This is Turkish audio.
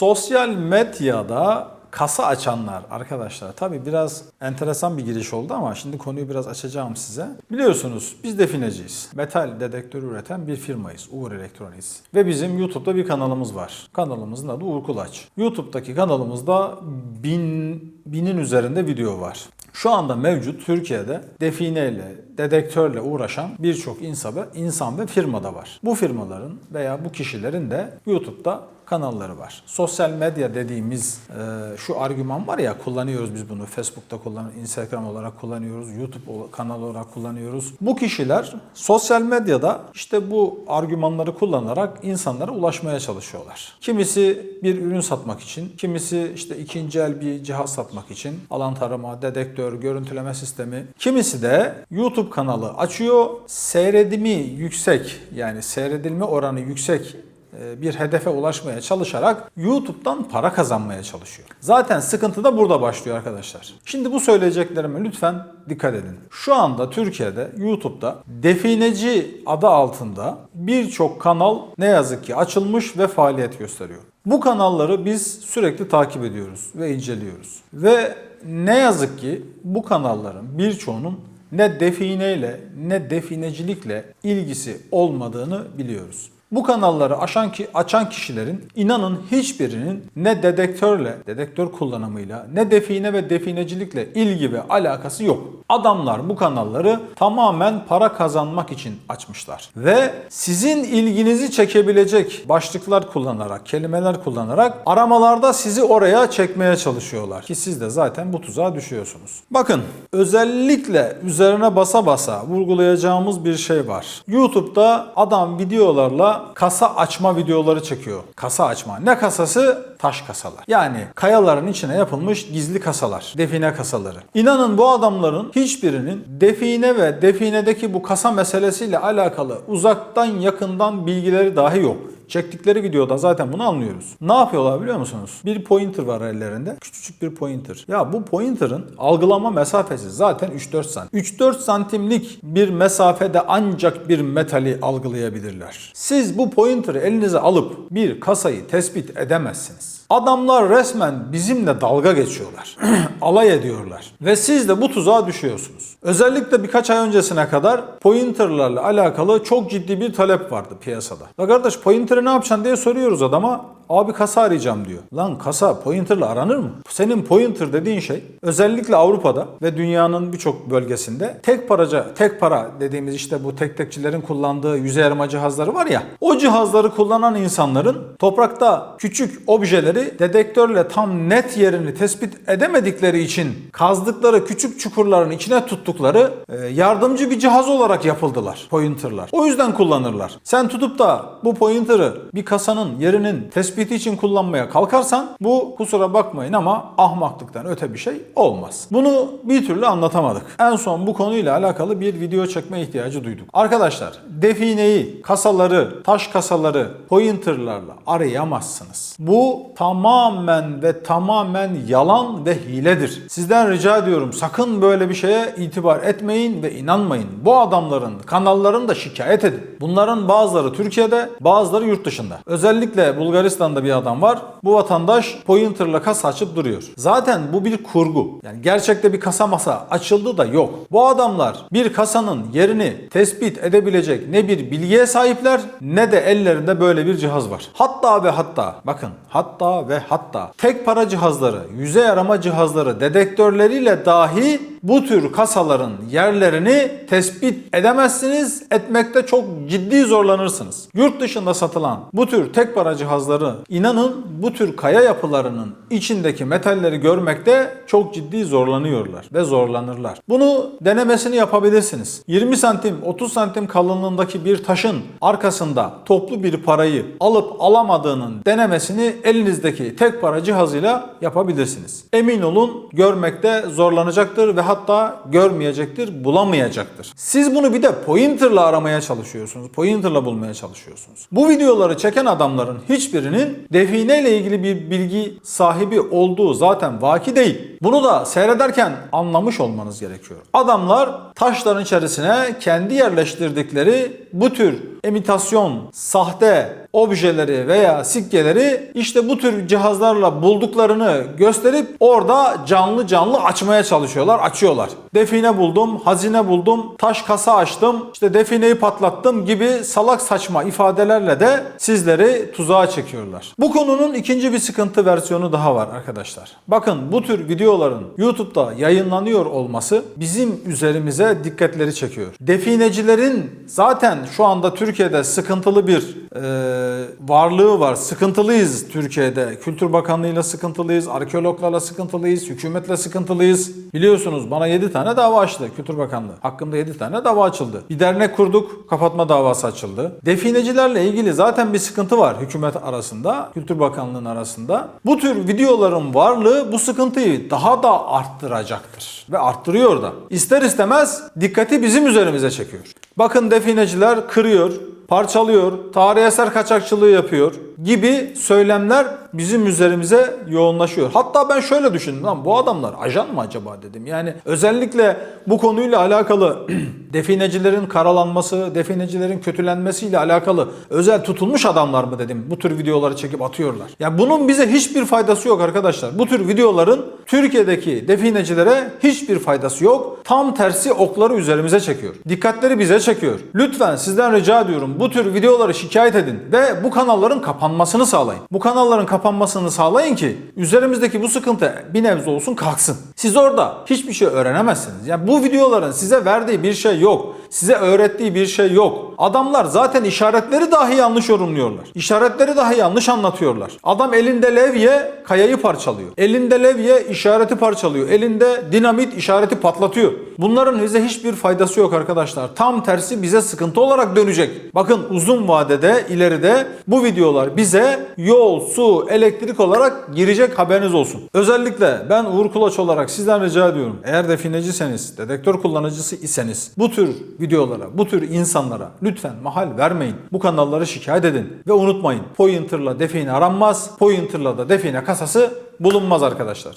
Sosyal medyada kasa açanlar arkadaşlar tabi biraz enteresan bir giriş oldu ama şimdi konuyu biraz açacağım size. Biliyorsunuz biz defineciyiz. Metal dedektör üreten bir firmayız. Uğur Elektroniğiz. Ve bizim YouTube'da bir kanalımız var. Kanalımızın adı Uğur Kulaç. YouTube'daki kanalımızda bin, binin üzerinde video var. Şu anda mevcut Türkiye'de defineyle, dedektörle uğraşan birçok insan ve, insan ve firma da var. Bu firmaların veya bu kişilerin de YouTube'da kanalları var. Sosyal medya dediğimiz e, şu argüman var ya kullanıyoruz biz bunu. Facebook'ta kullanıyoruz, Instagram olarak kullanıyoruz, YouTube kanal olarak kullanıyoruz. Bu kişiler sosyal medyada işte bu argümanları kullanarak insanlara ulaşmaya çalışıyorlar. Kimisi bir ürün satmak için, kimisi işte ikinci el bir cihaz satmak için alan tarama, dedektör, görüntüleme sistemi. Kimisi de YouTube kanalı açıyor. Seyredimi yüksek yani seyredilme oranı yüksek e, bir hedefe ulaşmaya çalışarak YouTube'dan para kazanmaya çalışıyor. Zaten sıkıntı da burada başlıyor arkadaşlar. Şimdi bu söyleyeceklerime lütfen dikkat edin. Şu anda Türkiye'de YouTube'da defineci adı altında birçok kanal ne yazık ki açılmış ve faaliyet gösteriyor. Bu kanalları biz sürekli takip ediyoruz ve inceliyoruz. Ve ne yazık ki bu kanalların birçoğunun ne defineyle ne definecilikle ilgisi olmadığını biliyoruz. Bu kanalları aşan ki, açan kişilerin inanın hiçbirinin ne dedektörle, dedektör kullanımıyla ne define ve definecilikle ilgi ve alakası yok. Adamlar bu kanalları tamamen para kazanmak için açmışlar. Ve sizin ilginizi çekebilecek başlıklar kullanarak, kelimeler kullanarak aramalarda sizi oraya çekmeye çalışıyorlar. Ki siz de zaten bu tuzağa düşüyorsunuz. Bakın özellikle üzerine basa basa vurgulayacağımız bir şey var. YouTube'da adam videolarla kasa açma videoları çekiyor. Kasa açma. Ne kasası? Taş kasalar. Yani kayaların içine yapılmış gizli kasalar. Define kasaları. İnanın bu adamların hiçbirinin define ve definedeki bu kasa meselesiyle alakalı uzaktan yakından bilgileri dahi yok. Çektikleri videoda zaten bunu anlıyoruz. Ne yapıyorlar biliyor musunuz? Bir pointer var ellerinde. Küçücük bir pointer. Ya bu pointer'ın algılama mesafesi zaten 3-4 santim. 3-4 santimlik bir mesafede ancak bir metali algılayabilirler. Siz bu pointer'ı elinize alıp bir kasayı tespit edemezsiniz. Adamlar resmen bizimle dalga geçiyorlar. Alay ediyorlar. Ve siz de bu tuzağa düşüyorsunuz. Özellikle birkaç ay öncesine kadar pointerlarla alakalı çok ciddi bir talep vardı piyasada. La kardeş pointer'ı ne yapacaksın diye soruyoruz adama. Abi kasa arayacağım diyor. Lan kasa pointer'la aranır mı? Senin pointer dediğin şey özellikle Avrupa'da ve dünyanın birçok bölgesinde tek paraca, tek para dediğimiz işte bu tek tekçilerin kullandığı yüzey arama cihazları var ya. O cihazları kullanan insanların toprakta küçük objeleri dedektörle tam net yerini tespit edemedikleri için kazdıkları küçük çukurların içine tuttukları e, yardımcı bir cihaz olarak yapıldılar pointerlar. O yüzden kullanırlar. Sen tutup da bu pointer'ı bir kasanın yerinin tespiti için kullanmaya kalkarsan bu kusura bakmayın ama ahmaklıktan öte bir şey olmaz. Bunu bir türlü anlatamadık. En son bu konuyla alakalı bir video çekme ihtiyacı duyduk. Arkadaşlar defineyi, kasaları, taş kasaları pointerlarla arayamazsınız. Bu tamamen ve tamamen yalan ve hiledir. Sizden rica ediyorum sakın böyle bir şeye itibar etmeyin ve inanmayın. Bu adamların kanallarını da şikayet edin. Bunların bazıları Türkiye'de, bazıları yurt dışında. Özellikle Bulgaristan'da bir adam var. Bu vatandaş pointerla kasa açıp duruyor. Zaten bu bir kurgu. Yani gerçekte bir kasa masa açıldı da yok. Bu adamlar bir kasanın yerini tespit edebilecek ne bir bilgiye sahipler ne de ellerinde böyle bir cihaz var. Hatta ve hatta bakın hatta ve hatta tek para cihazları, yüzey arama cihazları, dedektörleriyle dahi bu tür kasaların yerlerini tespit edemezsiniz. Etmekte çok ciddi zorlanırsınız. Yurt dışında satılan bu tür tek para cihazları inanın bu tür kaya yapılarının içindeki metalleri görmekte çok ciddi zorlanıyorlar ve zorlanırlar. Bunu denemesini yapabilirsiniz. 20 santim 30 santim kalınlığındaki bir taşın arkasında toplu bir parayı alıp alamadığının denemesini elinizdeki tek para cihazıyla yapabilirsiniz. Emin olun görmekte zorlanacaktır ve hatta görmeyecektir, bulamayacaktır. Siz bunu bir de pointerla aramaya çalışıyorsunuz. Pointerla bulmaya çalışıyorsunuz. Bu videoları çeken adamların hiçbirinin define ile ilgili bir bilgi sahibi olduğu zaten vaki değil. Bunu da seyrederken anlamış olmanız gerekiyor. Adamlar taşların içerisine kendi yerleştirdikleri bu tür emitasyon, sahte objeleri veya sikkeleri işte bu tür cihazlarla bulduklarını gösterip orada canlı canlı açmaya çalışıyorlar, açıyorlar. Define buldum, hazine buldum, taş kasa açtım, işte defineyi patlattım gibi salak saçma ifadelerle de sizleri tuzağa çekiyorlar. Bu konunun ikinci bir sıkıntı versiyonu daha var arkadaşlar. Bakın bu tür videoların YouTube'da yayınlanıyor olması bizim üzerimize dikkatleri çekiyor. Definecilerin zaten şu anda Türkiye'de sıkıntılı bir e, varlığı var. Sıkıntılıyız Türkiye'de. Kültür Bakanlığı'yla sıkıntılıyız, arkeologlarla sıkıntılıyız, hükümetle sıkıntılıyız. Biliyorsunuz bana 7 tane dava açtı Kültür Bakanlığı. Hakkımda 7 tane dava açıldı. Bir dernek kurduk, kapatma davası açıldı. Definecilerle ilgili zaten bir sıkıntı var hükümet arasında, Kültür Bakanlığı'nın arasında. Bu tür videoların varlığı bu sıkıntıyı daha da arttıracaktır. Ve arttırıyor da. İster istemez dikkati bizim üzerimize çekiyor. Bakın defineciler kırıyor, parçalıyor, tarihi eser kaçakçılığı yapıyor gibi söylemler bizim üzerimize yoğunlaşıyor. Hatta ben şöyle düşündüm lan bu adamlar ajan mı acaba dedim. Yani özellikle bu konuyla alakalı definecilerin karalanması, definecilerin kötülenmesiyle alakalı özel tutulmuş adamlar mı dedim. Bu tür videoları çekip atıyorlar. Ya bunun bize hiçbir faydası yok arkadaşlar. Bu tür videoların Türkiye'deki definecilere hiçbir faydası yok. Tam tersi okları üzerimize çekiyor. Dikkatleri bize çekiyor. Lütfen sizden rica ediyorum bu tür videoları şikayet edin ve bu kanalların kapanmasını sağlayın. Bu kanalların kapanmasını sağlayın ki üzerimizdeki bu sıkıntı bir nebze olsun kalksın. Siz orada hiçbir şey öğrenemezsiniz. Yani bu videoların size verdiği bir şey yok. Size öğrettiği bir şey yok. Adamlar zaten işaretleri dahi yanlış yorumluyorlar. İşaretleri dahi yanlış anlatıyorlar. Adam elinde levye kayayı parçalıyor. Elinde levye işareti parçalıyor. Elinde dinamit işareti patlatıyor. Bunların bize hiçbir faydası yok arkadaşlar. Tam tersi bize sıkıntı olarak dönecek. Bakın uzun vadede ileride bu videolar bize yol, su, elektrik olarak girecek haberiniz olsun. Özellikle ben Uğur Kulaç olarak sizden rica ediyorum. Eğer defineciseniz, dedektör kullanıcısı iseniz bu tür videolara, bu tür insanlara lütfen mahal vermeyin. Bu kanalları şikayet edin. Ve unutmayın pointer'la define aranmaz, pointer'la da define kasası bulunmaz arkadaşlar.